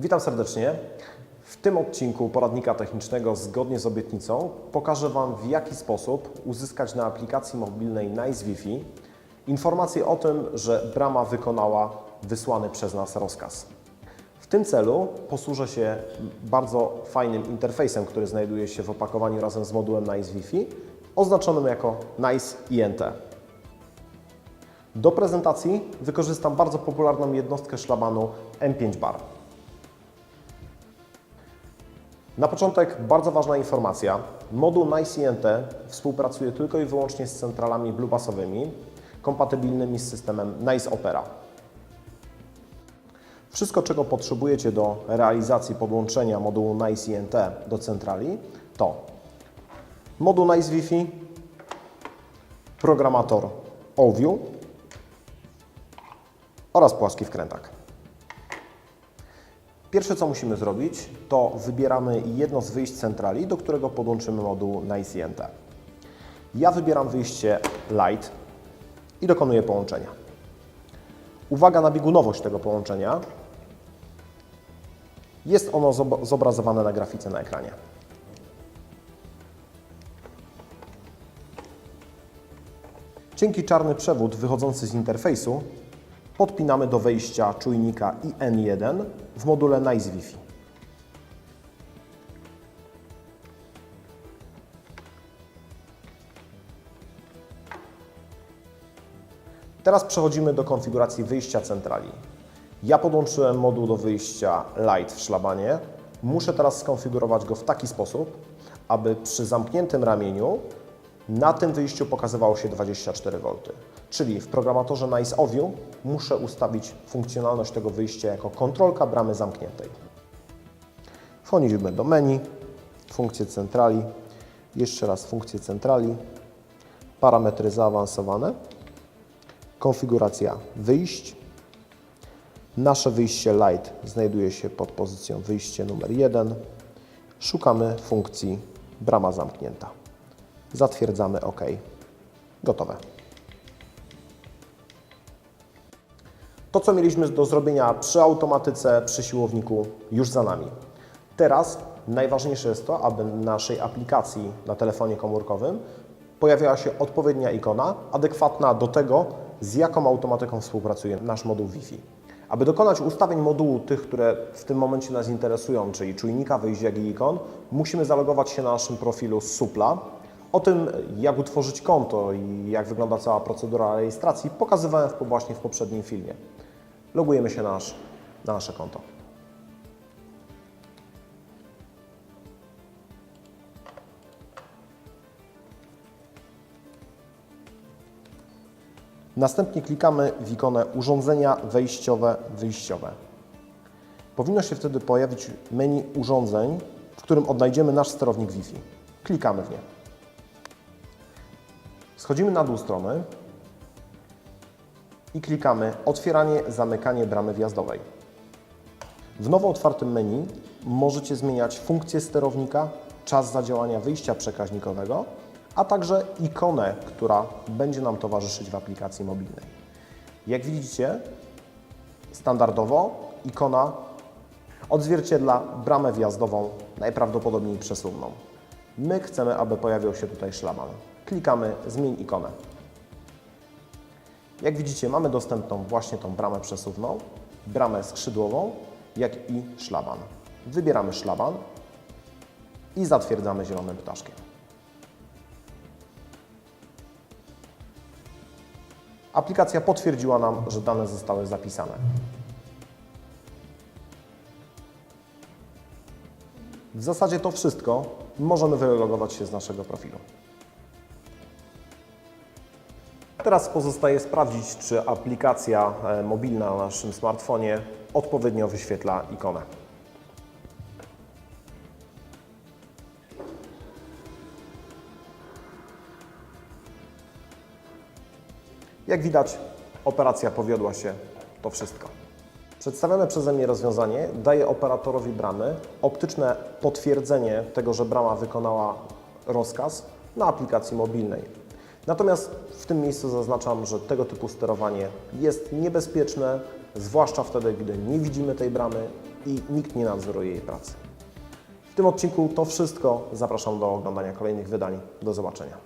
Witam serdecznie. W tym odcinku poradnika technicznego zgodnie z obietnicą pokażę Wam w jaki sposób uzyskać na aplikacji mobilnej Nice Wi-Fi informację o tym, że brama wykonała wysłany przez nas rozkaz. W tym celu posłużę się bardzo fajnym interfejsem, który znajduje się w opakowaniu razem z modułem Nice Wi-Fi, oznaczonym jako Nice INT. Do prezentacji wykorzystam bardzo popularną jednostkę szlabanu M5 Bar. Na początek bardzo ważna informacja. Moduł NiceINT współpracuje tylko i wyłącznie z centralami bluebussowymi, kompatybilnymi z systemem Nice Opera. Wszystko, czego potrzebujecie do realizacji podłączenia modułu NiceINT do centrali to moduł Nice Wi-Fi, programator OView oraz płaski wkrętak. Pierwsze co musimy zrobić, to wybieramy jedno z wyjść centrali, do którego podłączymy moduł NiceINT. Ja wybieram wyjście Light i dokonuję połączenia. Uwaga na biegunowość tego połączenia. Jest ono zob- zobrazowane na grafice na ekranie. Cienki czarny przewód wychodzący z interfejsu podpinamy do wejścia czujnika IN1 w module Nice Wi-Fi. Teraz przechodzimy do konfiguracji wyjścia centrali. Ja podłączyłem moduł do wyjścia Light w szlabanie. Muszę teraz skonfigurować go w taki sposób, aby przy zamkniętym ramieniu na tym wyjściu pokazywało się 24V. Czyli w programatorze Nice OView muszę ustawić funkcjonalność tego wyjścia jako kontrolka bramy zamkniętej. Wchodzimy do menu, funkcje centrali, jeszcze raz funkcje centrali, parametry zaawansowane, konfiguracja wyjść. Nasze wyjście Light znajduje się pod pozycją wyjście numer 1. Szukamy funkcji brama zamknięta. Zatwierdzamy OK. Gotowe. To, co mieliśmy do zrobienia przy automatyce, przy siłowniku, już za nami. Teraz najważniejsze jest to, aby naszej aplikacji na telefonie komórkowym pojawiała się odpowiednia ikona, adekwatna do tego, z jaką automatyką współpracuje nasz moduł Wi-Fi. Aby dokonać ustawień modułu, tych, które w tym momencie nas interesują, czyli czujnika, wyjść jak i ikon, musimy zalogować się na naszym profilu z Supla. O tym, jak utworzyć konto i jak wygląda cała procedura rejestracji, pokazywałem właśnie w poprzednim filmie. Logujemy się na, nasz, na nasze konto. Następnie klikamy w ikonę Urządzenia wejściowe, wyjściowe. Powinno się wtedy pojawić menu urządzeń, w którym odnajdziemy nasz sterownik Wi-Fi. Klikamy w nie. Schodzimy na dół strony i klikamy Otwieranie, zamykanie bramy wjazdowej. W nowo otwartym menu możecie zmieniać funkcję sterownika, czas zadziałania wyjścia przekaźnikowego, a także ikonę, która będzie nam towarzyszyć w aplikacji mobilnej. Jak widzicie, standardowo ikona odzwierciedla bramę wjazdową, najprawdopodobniej przesuwną. My chcemy, aby pojawił się tutaj szlaban. Klikamy Zmień ikonę. Jak widzicie, mamy dostępną właśnie tą bramę przesuwną, bramę skrzydłową, jak i szlaban. Wybieramy szlaban i zatwierdzamy zielonym ptaszkiem. Aplikacja potwierdziła nam, że dane zostały zapisane. W zasadzie to wszystko. Możemy wylogować się z naszego profilu. Teraz pozostaje sprawdzić, czy aplikacja e, mobilna na naszym smartfonie odpowiednio wyświetla ikonę. Jak widać, operacja powiodła się. To wszystko. Przedstawione przeze mnie rozwiązanie daje operatorowi bramy optyczne potwierdzenie tego, że brama wykonała rozkaz na aplikacji mobilnej. Natomiast w tym miejscu zaznaczam, że tego typu sterowanie jest niebezpieczne, zwłaszcza wtedy, gdy nie widzimy tej bramy i nikt nie nadzoruje jej pracy. W tym odcinku to wszystko. Zapraszam do oglądania kolejnych wydań. Do zobaczenia.